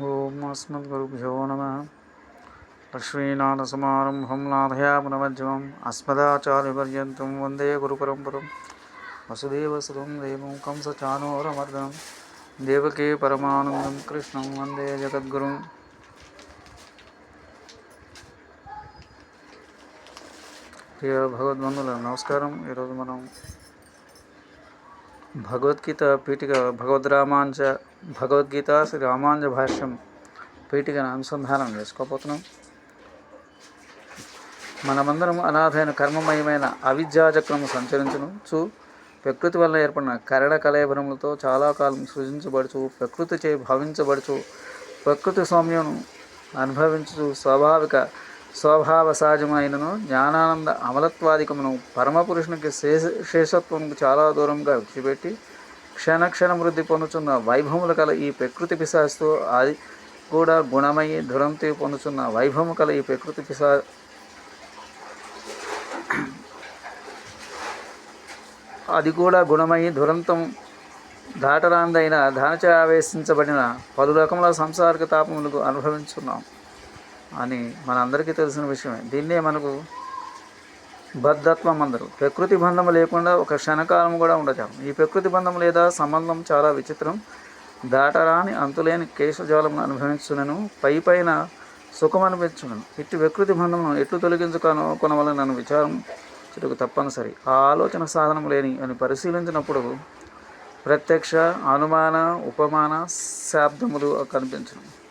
ఓం అస్మద్గురుభ్యో నమ. లక్ష్మీనాథసమారంభం నాథయా పునమధ్యమం అస్మదాచార్యపర్యంతం వందే గురుపరంపరం. వసుదేవసుతం దేవం కంసచానోరమర్దనం. దేవకీ పరమానందం కృష్ణం వందే జగద్గురుం. ప్రియ భగవద్బంధుల నమస్కారం. ఈరోజు మనం భగవద్గీత పీఠిక భగవద్ రామాంజ భగవద్గీత శ్రీ రామాంజ భాష్యం పీఠికను అనుసంధానం చేసుకోబోతున్నాం. మనమందరం అనాథైన కర్మమయమైన అవిద్యాచక్రము సంచరించును చూ ప్రకృతి వల్ల ఏర్పడిన కరడ కలయభరములతో చాలా కాలం సృజించబడుచు ప్రకృతి చే భావించబడుచు ప్రకృతి సౌమ్యను అనుభవించు స్వాభావిక స్వభావ సహజమైనను జ్ఞానానంద అమలత్వాదికమును పరమపురుషునికి శేష శేషత్వముకు చాలా దూరంగా విడిచిపెట్టి క్షణ క్షణ వృద్ధి పొందుతున్న వైభవములు కల ఈ ప్రకృతి పిశాస్తో అది కూడా గుణమయ్యి దురంతి పొందుతున్న వైభవము కల ఈ ప్రకృతి పిశా అది కూడా గుణమై దురంతం దాటరాందైన ధానచ ఆవేశించబడిన పలు రకముల సంసారిక తాపములకు అనుభవించున్నాం. అని మనందరికీ తెలిసిన విషయమే. దీన్నే మనకు బద్ధత్వం అందరు. ప్రకృతి బంధం లేకుండా ఒక క్షణకాలం కూడా ఉండజాం ఈ ప్రకృతి బంధం లేదా సంబంధం చాలా విచిత్రం. దాటరాని అంతులేని కేశజాలమును అనుభవించునను. పై పైన సుఖం అనిపించునను ఇట్టి ప్రకృతి బంధమును ఎట్లు తొలగించుకను కొనవలన నన్ను విచారం చెడుకు తప్పనిసరి. ఆ ఆలోచన సాధనం లేని అని పరిశీలించినప్పుడు ప్రత్యక్ష అనుమాన ఉపమాన శాబ్దములు కనిపించను.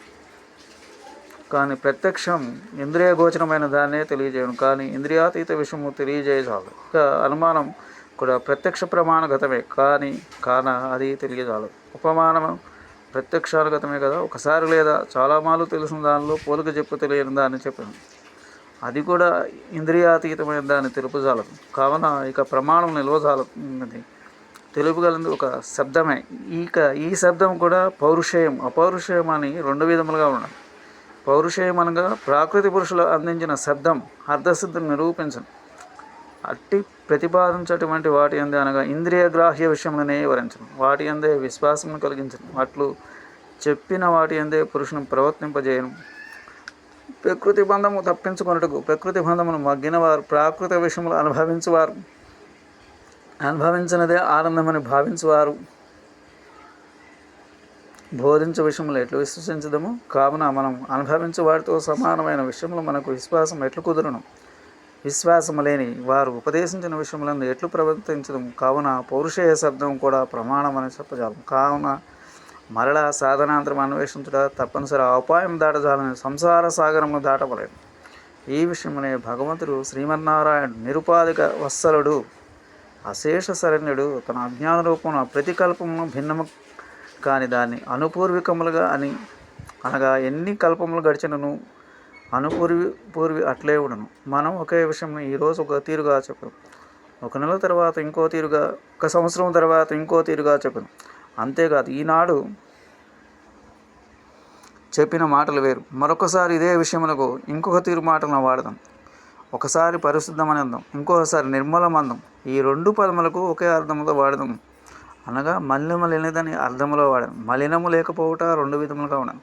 కానీ ప్రత్యక్షం ఇంద్రియ గోచరమైన దాన్నే తెలియజేయను కానీ ఇంద్రియాతీత విషయము తెలియజేయజాలదు. ఇక అనుమానం కూడా ప్రత్యక్ష ప్రమాణగతమే కానీ కాన అది తెలియజాలదు. ఉపమానం ప్రత్యక్షానుగతమే కదా ఒకసారి లేదా చాలా మాలు తెలిసిన దానిలో పోలిక చెప్పు తెలియని దాన్ని చెప్పాను. అది కూడా ఇంద్రియాతీతమైన దాన్ని తెలుపుజాలదు. కావున ఇక ప్రమాణం నిల్వజాలది తెలుపగలింది ఒక శబ్దమే. ఇక ఈ శబ్దం కూడా పౌరుషేయం అపౌరుషేయం అని రెండు విధములుగా ఉన్నాయి పౌరుషేయమనగా ప్రాకృతి పురుషులు అందించిన శబ్దం అర్ధసిద్ధిని నిరూపించను. అట్టి ప్రతిపాదించేటువంటి వాటి అందే అనగా ఇంద్రియ గ్రాహ్య విషయములనే వివరించను. వాటి అందే విశ్వాసము కలిగించను. అట్లు చెప్పిన వాటి అందే పురుషుని ప్రవర్తింపజేయను. ప్రకృతి బంధము తప్పించుకొనుటకు ప్రకృతి బంధమును మగ్గినవారు ప్రాకృత విషయములు అనుభవించువారు అనుభవించినదే ఆనందమని భావించువారు. బోధించే విషయంలో ఎట్లు విశ్వసించదము? కావున మనం అనుభవించే వారితో సమానమైన విషయంలో మనకు విశ్వాసం ఎట్లు కుదురును? విశ్వాసము లేని వారు ఉపదేశించిన విషయములను ఎట్లు ప్రవర్తించడం కావున పౌరుషేయ శబ్దం కూడా ప్రమాణం అని చెప్పజాలం. కావున మరలా సాధనాంతరం అన్వేషించుట తప్పనిసరి అపాయం దాటజాలని సంసార సాగరము దాటవలేదు ఈ విషయమనే భగవంతుడు శ్రీమన్నారాయణ నిరుపాధిక వత్సలుడు అశేష శరణ్యుడు తన అజ్ఞాన రూపంలో ప్రతికల్పమును భిన్నము కానీ దాన్ని అనుపూర్వికములుగా అని అనగా ఎన్ని కల్పములు గడిచినను అనుపూర్వి పూర్వి అట్లే ఉండను. మనం ఒకే విషయం ఈరోజు ఒక తీరుగా చెప్పాం. ఒక నెల తర్వాత ఇంకో తీరుగా ఒక సంవత్సరం తర్వాత ఇంకో తీరుగా చెప్పాను అంతేకాదు ఈనాడు చెప్పిన మాటలు వేరు. మరొకసారి ఇదే విషయములకు ఇంకొక తీరు మాటలను వాడదాం. ఒకసారి పరిశుద్ధమని అందాం ఇంకొకసారి నిర్మలం అందాం ఈ రెండు పదములకు ఒకే అర్థంతో వాడదాం. అనగా మలినము లేనిదని అర్థములో వాడాను. మలినము లేకపోవట రెండు విధములుగా ఉన్నాను.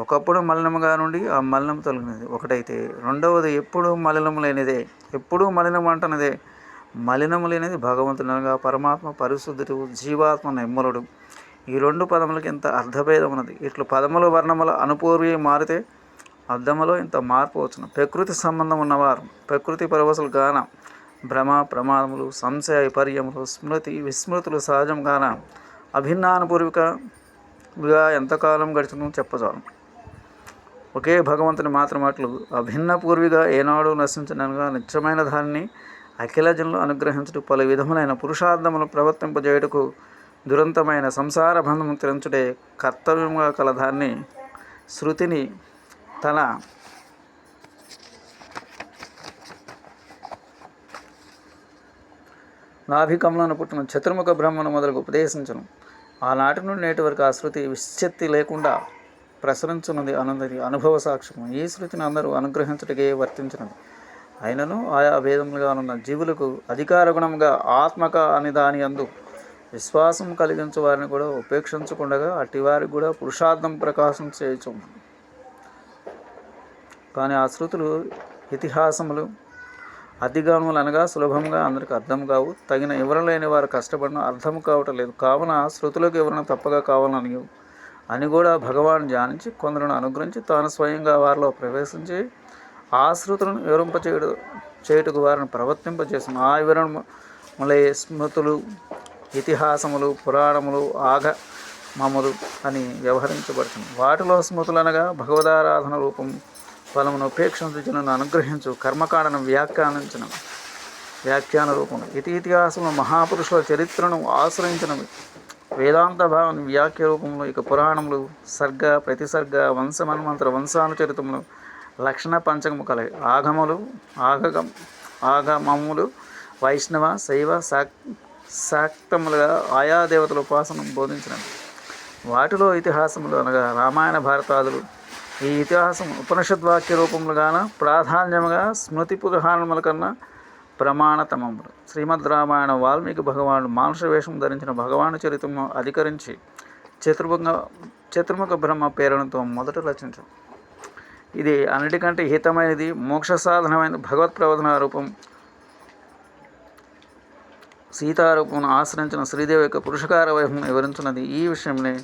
ఒకప్పుడు మలినముగా నుండి ఆ మలినం తొలగినది. ఒకటైతే రెండవది ఎప్పుడు మలినము లేనిదే ఎప్పుడూ మలినం అంటనదే. మలినము లేనిది భగవంతునగా పరమాత్మ పరిశుద్ధుడు జీవాత్మ నిమ్మలుడు. ఈ రెండు పదములకి ఇంత అర్థభేదం ఉన్నది ఇట్లు పదములు వర్ణముల అనుపూర్వి మారితే అర్థములో ఇంత మార్పు వచ్చును. ప్రకృతి సంబంధం ఉన్నవారు ప్రకృతి పరవశులు గాన భ్రమ ప్రమాదములు సంశయ విపర్యములు స్మృతి విస్మృతులు సహజంగాన అభిన్నానపూర్వకగా ఎంతకాలం గడిచినో చెప్పజాలం. ఒకే భగవంతుని మాత్రం అట్లు అభిన్న పూర్విగా ఏనాడు నశించినగా నిత్యమైన దాన్ని అఖిలజనులు అనుగ్రహించుట పలు విధములైన పురుషార్థములు ప్రవర్తింపజేయుటకు దురంతమైన సంసార బంధము తెరించుటే కర్తవ్యంగా కలదాన్ని శృతిని తన నాభికంలో పుట్టిన చతుర్ముఖ బ్రహ్మను మొదలకు ఉపదేశించను. ఆనాటి నుండి నేటి వరకు ఆ శృతి విశ్చత్తి లేకుండా ప్రసరించున్నది అనందరి అనుభవ సాక్ష్యము. ఈ శృతిని అందరూ అనుగ్రహించటకే వర్తించినది. అయినను ఆయా భేదములుగా ఉన్న జీవులకు అధికార గుణంగా ఆత్మక అని దాని అందు విశ్వాసం కలిగించు వారిని కూడా ఉపేక్షించకుండా అట్టి వారికి కూడా పురుషార్థం ప్రకాశం చేయొచ్చు కానీ ఆ శృతులు ఇతిహాసములు అధిగానములు అనగా సులభంగా అందరికి అర్థం కావు. తగిన వివరణ లేని వారు కష్టపడిన అర్థం కావటం లేదు. కావున శృతులకు వివరణ తప్పగా కావాలని అని కూడా భగవాన్ ధ్యానించి కొందరును అనుగ్రహించి తాను స్వయంగా వారిలో ప్రవేశించి ఆ శృతులను వివరింపచేయడు చేయుటకు వారిని ప్రవర్తింపజేసిన ఆ వివరణములే స్మృతులు ఇతిహాసములు పురాణములు ఆగమములు అని వ్యవహరించబడుతుంది. వాటిలో స్మృతులు అనగా భగవదారాధన రూపం ఫలమును ఉపేక్షించులను అనుగ్రహించు. కర్మకాండను వ్యాఖ్యానించడం వ్యాఖ్యాన రూపం ఇతి ఇతిహాసంలో మహాపురుషుల చరిత్రను ఆశ్రయించినవి. వేదాంత భావాన్ని వ్యాఖ్య రూపంలో ఇక పురాణములు సర్గ ప్రతిసర్గ వంశమన్మంత్ర వంశానుచరితములు లక్షణ పంచకము కలవి. ఆగములు ఆగగం ఆగమములు వైష్ణవ శైవ శాక్ శాక్తములుగా ఆయా దేవతల ఉపాసనం బోధించినవి. వాటిలో ఇతిహాసములు అనగా రామాయణ భారతాదులు ఈ ఇతిహాసం ఉపనిషద్వాక్య రూపములుగాన ప్రాధాన్యముగా స్మృతి పురాణముల కన్నా ప్రమాణతమములు శ్రీమద్ రామాయణ వాల్మీకి భగవానుడు మానుష వేషం ధరించిన భగవాను చరిత్రను అధికరించి చతుర్ముఖ చతుర్ముఖ బ్రహ్మ ప్రేరణతో మొదట రచించాం. ఇది అన్నిటికంటే హితమైనది మోక్ష సాధనమైన భగవత్ ప్రవచన రూపం. సీతారూపమును ఆశ్రయించిన శ్రీదేవి యొక్క పురుషకార వైభవం వివరించినది ఈ విషయంలో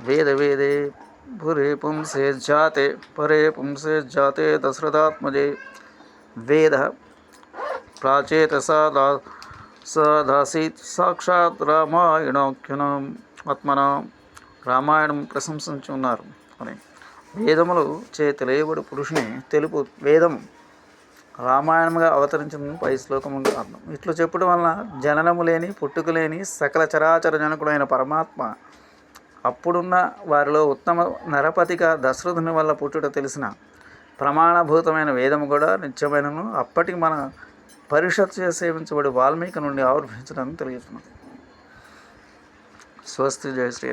వేద వేదే పురే పుంసే జాతే పరే పుంసే జాతే దశరథాత్మజే వేద ప్రాచేత సదా సదాసీత్ సాక్షాత్ రామాయణాఖ్యనం ఆత్మన రామాయణం ప్రశంసించి ఉన్నారు అని వేదములు చే తెలియబడి పురుషుని తెలుపు వేదం రామాయణంగా అవతరించిన పై శ్లోకము అర్థం ఇట్లు చెప్పడం వలన జననము లేని పుట్టుకు లేని సకల చరాచర జనకుడైన పరమాత్మ అప్పుడున్న వారిలో ఉత్తమ నరపతిగా దశరథుని వల్ల పుట్టుట తెలిసిన ప్రమాణభూతమైన వేదము కూడా నిత్యమైనను. అప్పటికి మన పరిషత్ సేవించబడి వాల్మీకి నుండి ఆవిర్భించడం తెలియజేస్తున్నది స్వస్తి. జయ శ్రీరామ్.